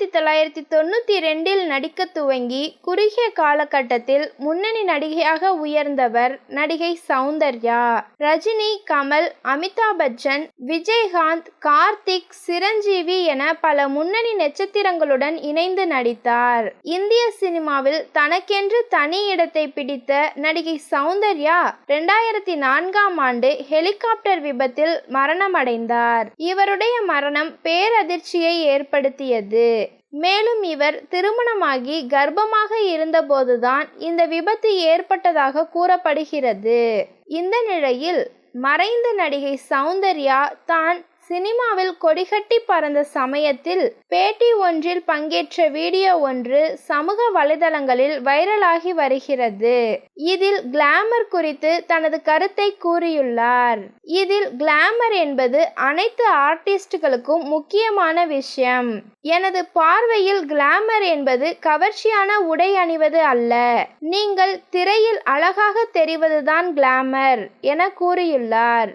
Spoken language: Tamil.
ஆயிரத்தி தொள்ளாயிரத்தி தொண்ணூற்றி ரெண்டில் நடிக்க துவங்கி குறுகிய காலகட்டத்தில் முன்னணி நடிகையாக உயர்ந்தவர் நடிகை சௌந்தர்யா. ரஜினி கமல் அமிதாப் பச்சன் விஜயகாந்த் கார்த்திக் சிரஞ்சீவி என பல முன்னணி நட்சத்திரங்களுடன் இணைந்து நடித்தார். இந்திய சினிமாவில் தனக்கென்று தனி இடத்தை பிடித்த நடிகை சௌந்தர்யா ரெண்டாயிரத்தி நான்காம் ஆண்டு ஹெலிகாப்டர் விபத்தில் மரணமடைந்தார். இவருடைய மரணம் பேரதிர்ச்சியை ஏற்படுத்தியது. மேலும் இவர் திருமணமாகி கர்ப்பமாக இருந்தபோதுதான் இந்த விபத்து ஏற்பட்டதாக கூறப்படுகிறது. இந்த நிலையில் மறைந்த நடிகை சௌந்தர்யா தான் சினிமாவில் கொடிகட்டி பறந்த சமயத்தில் பேட்டி ஒன்றில் பங்கேற்ற வீடியோ ஒன்று சமூக வலைதளங்களில் வைரலாகி வருகிறது. இதில் கிளாமர் குறித்து தனது கருத்தை கூறியுள்ளார். இதில் கிளாமர் என்பது அனைத்து ஆர்டிஸ்டுகளுக்கும் முக்கியமான விஷயம். எனது பார்வையில் கிளாமர் என்பது கவர்ச்சியான உடை அணிவது அல்ல. நீங்கள் திரையில் அழகாக தெரிவதுதான் கிளாமர் என கூறியுள்ளார்.